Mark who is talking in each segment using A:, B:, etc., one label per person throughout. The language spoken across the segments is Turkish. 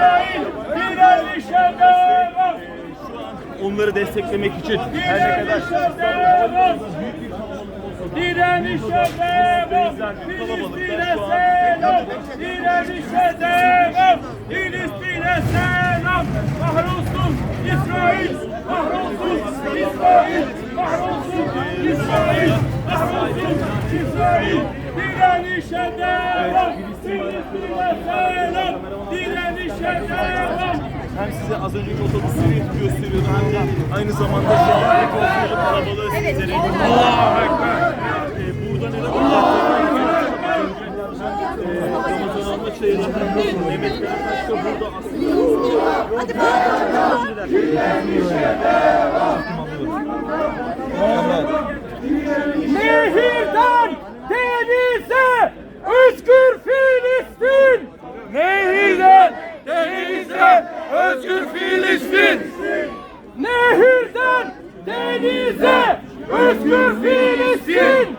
A: İsrail direnişe devam!
B: Onları desteklemek için her ne kadar!
A: Direnişe devam! Filistin'e selam! Direnişe devam! Filistin'e selam! Kahrolsun! İsrail! Kahrolsun! İsrail! Kahrolsun! İsrail! Kahrolsun! İsrail! Direnişe devam! Filistin'e selam!
B: Hem size az önceki otobüsleri gösteriyordu hem de aynı zamanda şu an kontrolü kalabalığı sizlere Allahu Ekber. Ee, burada neler Ramazan alma çayırında Mehmet da burada aslında
A: Nehirden denize özgür Filistin! Nehirden denize özgür Filistin! Nehirden denize özgür Filistin!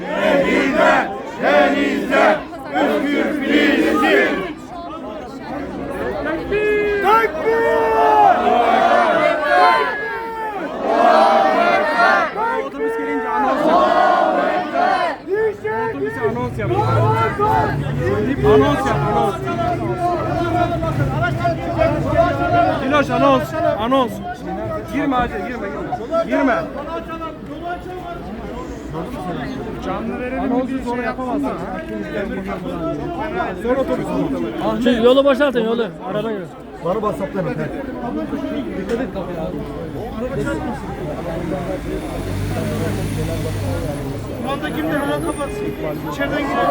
A: Nehirden denize özgür Filistin! Takbir! Takbir!
C: Otobüs gelince anons yap. Otobüse anons yap. Anons yap, anons. Diloş anons, anons. Girme hacı, girme, girme. Girme. Canlı verelim Anonsu sonra yapamazsın. Son otobüs.
D: Siz yolu boşaltın yolu. Araba giriyor.
E: Bana WhatsApp'tan at.
A: Kumanda kimde? Hemen kapatsın. İçeriden girelim.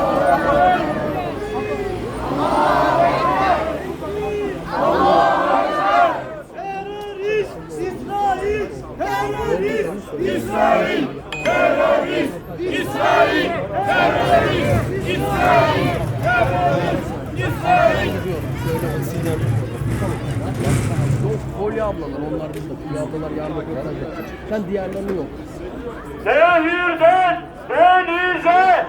F: Fulya ablalar onlar burada. Fulya ablalar yarın röportaj yapacak. Diğerlerini yok.
A: Seyahir'den ben İrze,